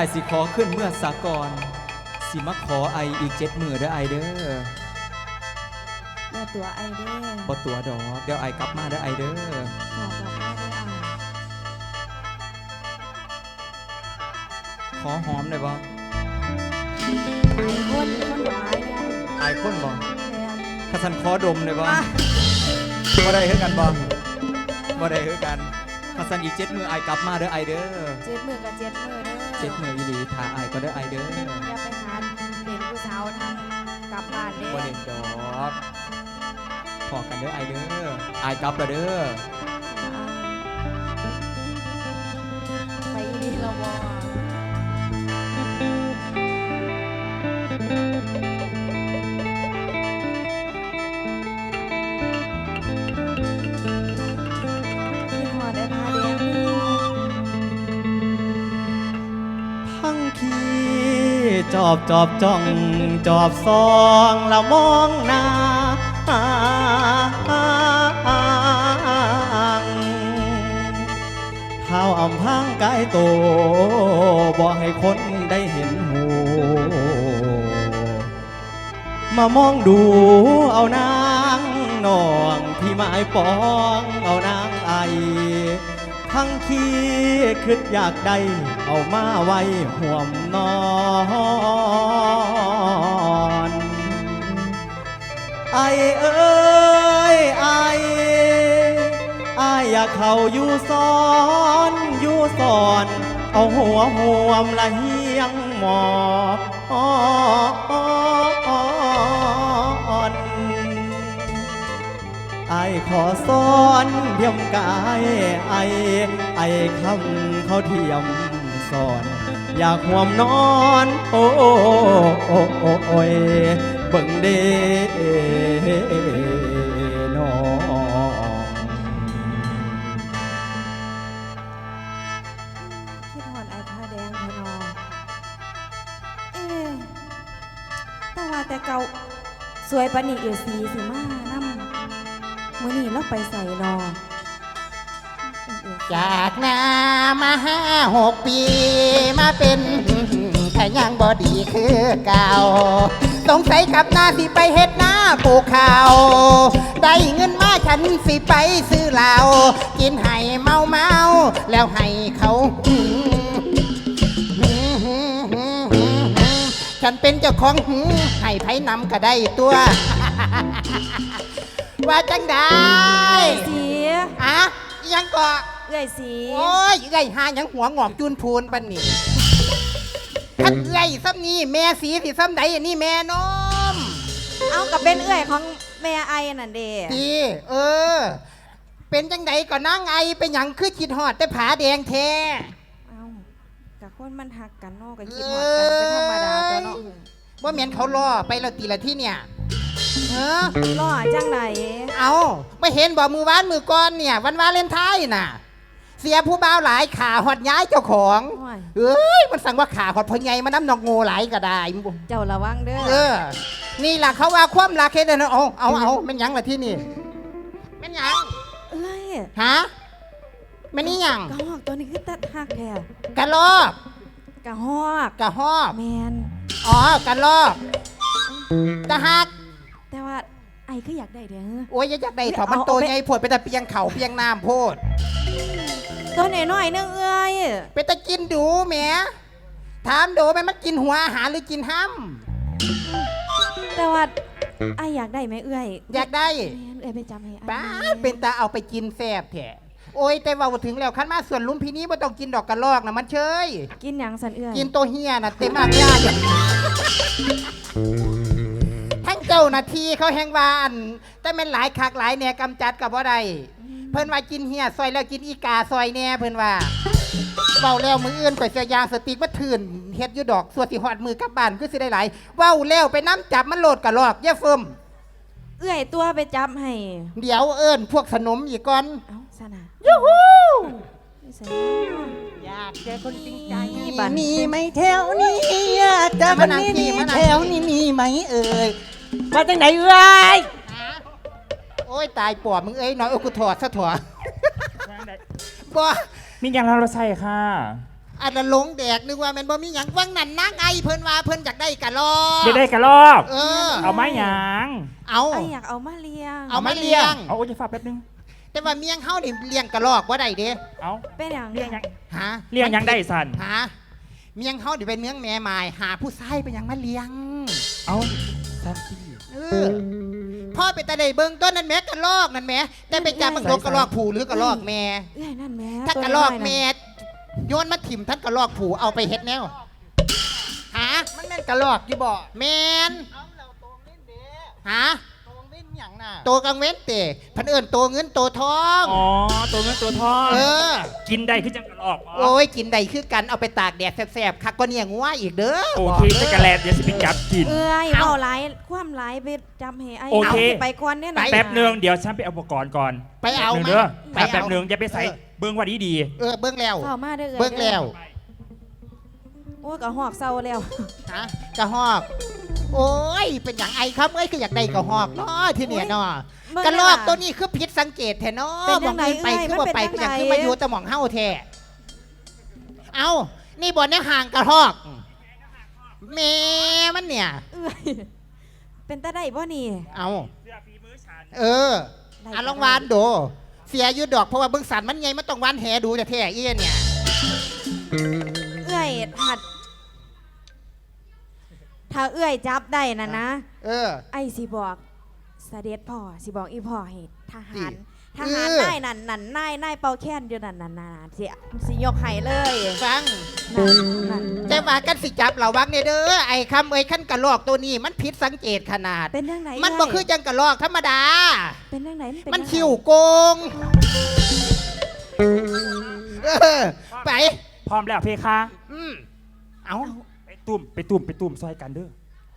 านจักสันไอายสิขอขึ้นเมื่อสากรสิมาขอไออีกเจ็ดมือเด้อไอเด้อแม่ตัวไอเด้บ่ตัวดอกเดี๋ยวไอกลับมาเด้อไอเด้อ ขอกลับมาได้อะขอหอมได้บ่ไอคนคนหลายเนี่ยไอายคนบ่แม่นข้าสันขอดมได้บ่อะบ่ได้คือกันบ่บ่ได้คือกันข้าสันอีกเจ็ดมือไอกลับมาเด้อไอเด้อ เจ็ดมือกับเจ็ดมือเด้อ เจ็ดมืออีหลีทาไอก็เด้อไอเด้ออย่าไปหาเด่นผู้สาวทางกลับบ้านเด้บ่เด็ดดอกพอกันเด้อไอเด้อไอกลับแล้วเด้อไปดีและวอ พังคีจอบจอบจ้องจอบซองแล้วมองหน้าเท้าอ่ำพังกายโตบ่ให้คนได้เห็นหูมามองดูเอานางนองที่หมายปองเอานางไอ ทั้งขี้คิดอยากได้เอามาไว้ห่วมนอนไอเอ้ยไอไออยากเข้าอยู่ซ้อนอยู่สอน เอาหัวห่วมละเฮียงหมอน ขอซ้อนเทียมกายไอไอคำเขาเทียมสอน อยากห่วมนอน โอ้โอ้โอ้โอ้โอยเบิ่งเดน้องคิดฮอดไอ้พาแดงเถอะนอเอ๊ะแต่ว่าแต่เก่าสวยปานนี่เอียวสีสิมานำ มื้อนี้เราไปใส่นอจากนามาห้าหกปีมาเป็นแต่ยังบอดีคือเก่าสงสัยกับหน้าสิไปเฮ็ดหน้าปลูกข้าว ได้เงินมาฉันสิไปซื้อเหล้ากินให้เมาเมาแล้วให้เขาฉันเป็นเจ้าของให้ไผนำก็ได้ตัว ว่าจังได้เอ้ยสีอะยังก็เอ้ยสีโอ้ยไอ้หาหยังหัวงอกจูนพูนปันนี่คันไอ้ซ้ำนี่แม่สีสิซ้ำใดอันนี้แม่นมเอากับเป็นเอ้ยของแม่ไอ้นั่นเด้ดีเออ เป็นจังใดก็นั่งไอเป็นหยังคือคิดฮอดแต่ผาแดงแท้เอากับคนมันหักกันเนอกก็คิดฮอดกันเป็นธรรมดาตัวเนาะว่าเมียนเขาล่อไปและตีละที่เนี่ย เออล่อจังไหนเอาไม่เห็นบอกมือวานมือก้อนเนี่ย วันวาเลนไทน์น่ะ เสียผู้บ่าวหลายขาหอดย้ายเจ้าของโอ้ยเอ้ยมันสั่งว่าขาหอดพอไงมาน้ำนองโง่หลายก็ได้เจ้าระวังเด้อเออ นี่ล่ะเขาว่าความรักเฮ็ดให้นะเอาเอาเอาแม่นหยังล่ะที่นี่แม่นหยังเอ้ยฮะแม่นนี่หยังกระหอกตัวนี้คือตัดหักแท้กะลอกกระหอกกะฮอบแมนอ๋อกระลอกตะหัก แต่ว่าไอ้คืออยากได้เด้อ โอ้ยอยากได้ถอดเอามันเอาตัวไป ไงผดไปแต่เปียงเขาเปียงน้ำโพด ตัวน้อยๆนึงเอ้ยไปแต่กินดูแหมถามดูแม่มันกินหัวอาหารหรือกินห้แต่ว่าไอ้อยากได้ไหมเอ้ยำอยากได้แม่นเอ้ยไปจำให้ไอ้ป้าแม่ดเป็นตาเอาไปกินแซ่บแท้โอ้ยแต่ว่าถึงแล้วคันมาส่วนลุมพินี้ไม่ต้องกินดอกกระลอกนะมันเชย กินหยังสันเอ้ยกินตัวเฮียน่ะเต็มอากาศทั้งเจ้าหน้าที่เขาแหงวาอันแต่แม่นหลายคักหลายแหน่กำจัดกับว่าใดเพิ่นว่ากินเฮียซอยแล้วกินอีกาซอยแหน่เพิ่นว่าเว้าแล้วมืออื่นข่อยเสียยางสติกมาถื่นเฮ็ดอยู่ดอกส่วนสิฮอดมือกลับบ้านคือสิได้หลายเว้าแล้วไปน้ำจับมันโหลดกะลอกอย่าเฟิมเอ้ยตัวไปจับให้เดี๋ยวเอิ้นพวกสนมอีกก่อนเอ้าสนะยูฮูไม่ใส่อยากเจอคนจริงใจบัดมีไหมแถวนี้จะวันนี้มีแถวนี้มีไหมเอ่ย มาจากไหนเอ่ยโอ้ยตายปอบมึงเอ้ยน้อยโอ้กูถอดซะถอดบ่มีอย่างเราใส่ค่ะอันนั้นหลงแดกนึกว่าแมันบ่มีหยังวังนั่นนางไอเพิ่นว่าเพิ่นอยากได้กะลอเดี๋ยวได้กระลอกเออ เอาไม้หยางเอาไอ้อยากเอามาเลี้ยง เอามาเลี้ยงเอาโอ้ยจะฝากแป๊บนึงแต่ว่าเมียงเฮานี่เลี้ยงกะลอกบ่ได้เด้เอาเป็นอย่างเลี้ยงหยังหาเลี้ยงหยังได้สันหาเมียงเฮานี่เป็นเมืองแม่ไม้หาผู้ชายเป็นหยังมาเลี้ยงเอา สันที่เออพ่อเป็นตาได้เบิ่งต้นนั้นแหม่กะลอกนั่นแหม่แต่ไปจับมันโดนกะลอกผู้หรือกะลอกแม่ เอ้ยนั่นแม่ถ้ากระลอกเมดโยนมาถิ่มท่านกระลอกผูเอาไปเฮ็ดแนวหามันแม่นกระลอกอยู่บ่แมนหา ตัวกังเว้นเตะพันเอิญตัวเงินตัวทอง อ๋อ ตัวเงินตัวทองเออ กินได้คือจังกระลอกอ๋อโอ้ยกินได้คือกันเอาไปตากแดดแสบๆคักก็เนี่ยงัวอีกเด้อโอเคบจะกกระแลดเดี๋ยวสิไปจับกิน เอ้ยเอาเอาหลายความหลายไปจำให้ไอ้โอเคาไปก่อนเนี่ยนะ แป๊บนึงเดี๋ยวฉันไปเอาอุปกรณ์ก่อนไปเอาแป๊บนึงมาเด้อไปแป๊บเอานึงอย่าไปใส่เออเบิ้งว่าดีดีเออเบิ้งแล้วเข้ามาเด้อเอ้ยเบิ้งแล้วโอ้ยกะหอกเศร้าแล้วฮะกระหอก โอ้ย เป็นอย่างไอครับเอ้ยคืออยากได้กระหอกเนาะที่เนี่ยเนาะเบิ่งกระลอกแล้ตัวนี้คือผิดสังเกตแท้เนาะเป็นมจัองงไหนเงินไปเอ้ยคือมันว่าเป็นไปจัเป็นงอย่างไหน คือมาอยู่แตะหมองเฮาแท้เอานี่บ่อนเนี่ยห่างกระหอกแม่มันเนี่ย เอ้ยเป็นตาได้บ่นี่ เอาเสื้อฝีมือฉันเออได้อะลองวานดูเสียอยุดดอกเพราะว่าเบิ้งสันมันไงมันต้องวานแหดูจะแท้เอี้ยเนี่ย เอื้อยหัด ถ้าเอื้อยจับได้นะนะ เออ ไอ้สิบอกเสด็จพ่อสิบอกอีพ่อให้ทหารดิทหารเออ นายนั่นนั่นนายนายเป่าแค้นอยู่นั่นนั่นนั่นสิสิยกให้เลยฟัง นั่นนั่นแต่ว่ากันสิจับเราวังเนี่ยเด้อไอ้คำเอ้ยขั้นกระลอกตัวนี้มันผิดสังเกตขนาด เป็นยังไงมันบ่คือจังกระลอกธรรมดา เป็นยังไงเป็มันยังไงคิวโกงเออไป พร้อมแล้วเพคะ อืมเอา ไปตุ่มไปตุ่มไปตุ่มซอยกันเด้อ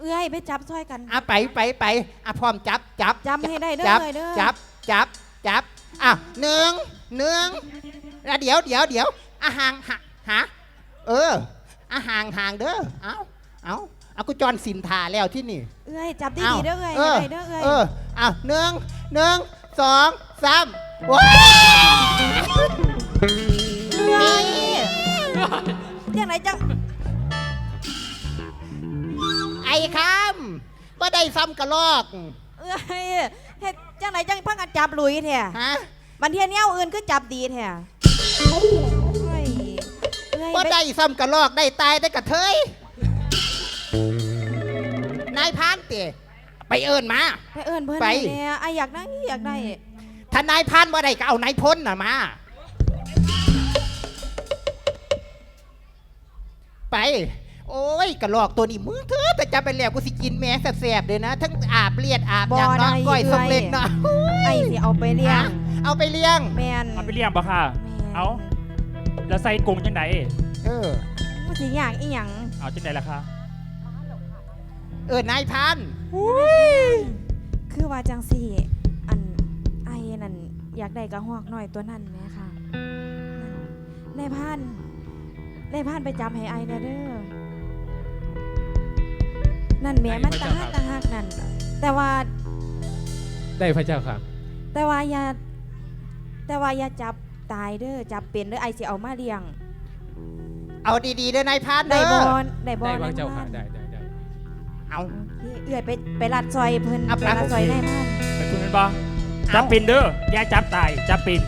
เอื้อยไปจับซอยกัน อะไปไปไปอะพร้อมจับจับจับให้ได้เด้อจับเลยเด้อ จับจับจับอะหนึ่งหนึ่งอะเดี๋ยวเดี๋ยวเดี๋ยวอะห่างหะหาเอออะห่างห่างเด้อเอาเอาเอากูจรสินทาแล้วที่นี่ เอื้อยจับดีอ้าวๆเด้อเอื้อยเออให้ได้เด้อเอื้อย เอออะหนึ่งหนึ่งสองสามว้าเอื้อยยังไงจังไอ้คำว่าได้ซ้ำกระลอกเอื้อยเฮ็ดจังไหนจังพักกันจับหลุยแท้ฮะมันเทียนเนี้ยอื่นคือจับดีแท้เอ้ยเอ้ยว่าไปได้ซ้ำกระลอกได้ตายได้กระเทยนายพรานเตะไปเอิญมา ไปเอิญเพื่อนไป เนี่ยไออยากได้อยากได้ถ้านายพรานว่าได้ก็เอานายพ้นน่ะมา ไป โอ้ยกระลอกตัวนี้มึงเถอะแต่จะไปแล้วกูสิกินแม่แสบๆเลยนะ ทั้งอาบเลียดอาบอย่างเนาะก้อยสมเล็กเนาะไอสิเอาไปเลี้ยงเอาไปเลี้ยง แมนเอาไปเลี้ยงบ่ค่ะแม่นเอาแล้วใส่กรงจังไดเออมันสิอยากอีหยังเอาจังไดล่ะคะเออนายพรานคือว่าจังสี่อันไอนั่นอยากได้กระหอกหน่อยตัวนั่นไหมคะนั่นในพันในพันไปจับให้ไอแน่เด้อ นั่นแหม่มันตาฮักตาฮักนั่น แต่ว่าได้พระเจ้าค่ะ แต่ว่าอย่าแต่ว่าอย่าจับตายเด้อจับเป็นเด้อไอสิเอามาเลี้ยง เอาดีๆเด้อนายพรานได้เด้บออลได้บอได้ลพระเจ้าค่ะ ได้ได้ได้เอาพี่เอื้อยไปไปลัดซอยเพิ่นเอาไปไปลัดซอยโอเคได้มากไปคุณเป็นบ่จับปินเด้ออย่าจับตายจับปิน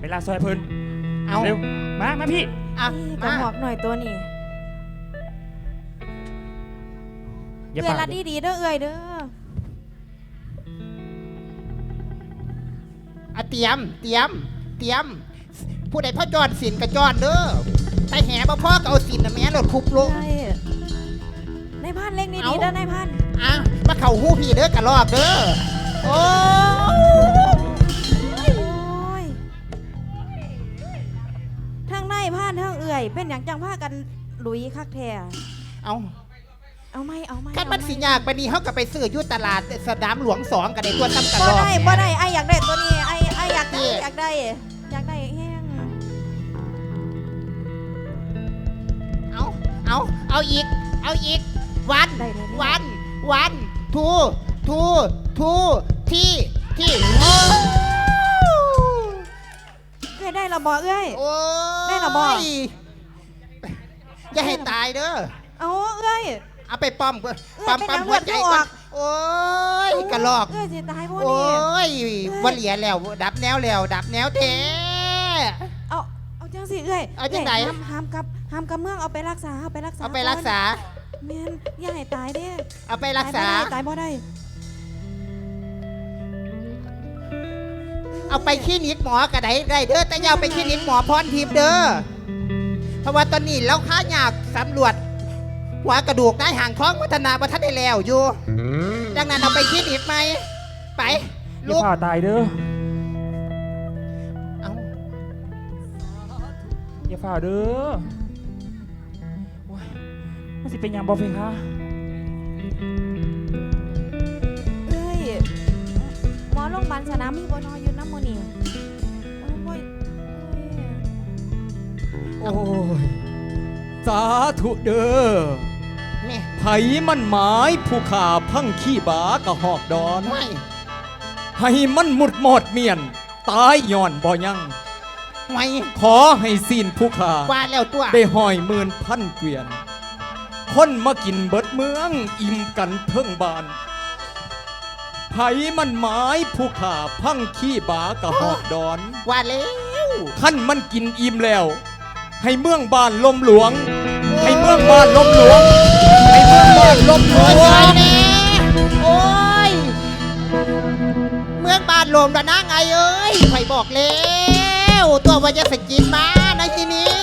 เวลาซอยเพิ่นเอา เร็วมามาพี่เอาพี่กระมาหอกหน่อยตัวนี้ เอื้อยปาลักดดีๆเด้อเอื้อยเด้ออะเตรียม เตรียม เตรียม ผู้ใดพ่อจอดสินกับจอดเด้อไปแห่บ่พ่อก็เอาสินน่ะแม่รถคุบลง ใช่นายพันเล็กนี่เอาดีเด้อนายพันอะมาเข่าหู้พี่เด้อกระลอกเด้อ โอ้โอ้ยทั้งนายพันทั้งเอื้อย เป็นอย่างจังพากันหลุยคักแท้เอา เอาไหมเอาไหมคันมันเอาไหสิยากไปานนี่เขาก็ไปซื้ออยู่ตลาดสนามหลวงสองกันในตัวซ้ำกระบ่ลอกได้บ่ได้ไออยากได้ตัวนี้ไอไออยากได้นี่อยากได้อยากได้แห้งเอาเอาเอาอีก เอาอีก วัน ได้เลยเนี่ย วัน วันทูทูทูที่ที่โอ้เอ้ยได้และบ่เอ้ย โอ้ยได้เหรอบ่ อย่าให้ตายเด้อ เอาเอ้ย เอาไปป้อมก่อนเอ้ยป้อมเป็นปั๊มนางหัวใจเลือดก่อนออกโอ้ยกระลอก เอ้ยสิตายบ่โอ้นี่ยว่าเหลียแล้ว ดับแนวแล้ว ดับแนวเท เอาเอาจังสิเอ้ยเอาจังไหนอ้ยห้ามห้ามกับห้ามกับเมืองเอาไปรักษาเอาไปรักษาเอาไปรักษา แม่นอย่าให้ตายเด้เอาไปรักษา ตายบ่ได้เอาไปคลินิกหมอกระไดได้เด้อแต่อยาเอาไปคลินิกหมอพรทิพย์เด้อเพราะว่าตอนนี้เราค้าอยากสำรวจ หัวกระดูกได้ห่างท้องวัฒนาวัฒนได้แล้วอยู่ ดังนั้นเอาไปคลินิกไหม ไปอย่าลูกฝ่าตายเด้อเอาอย่าฝ่าเด้อโอ้ยมันสิเป็นหยังบ่เพคะเอ้ยหมอโรงพยาบาลสนามมีบ่นออยู่น้ำมื้อนี้โอ้ยบ่เอ้ยโอ้ย สาธุเด้อ แม่ไผมันหมายผู้ขาพังขี้บากะหอกดอนไม่ให้มันหมุดหมอดเมียน ตายย่อนบ่ยังไม่ขอให้สิ้นผู้ขาว่าแล้วตัวได้หอยหมื่นพันเกวียน คนมากินเบิดเมือง อิ่มกันเทิงบานไผมันหมายผู้ขาพังขี้บากะหอกดอน ว่าแล้วขั้นมันกินอิ่มแล้ว ให้เมืองบ้านลมหลวงให้ เมืองบ้านลมหลวงให้เมืองบ้านลมหลวงไปแน่โอ้ย เมืองบานลมระนะไงเอ้ยไผบอกแล้ว ตัววายสกินมาในที่นี้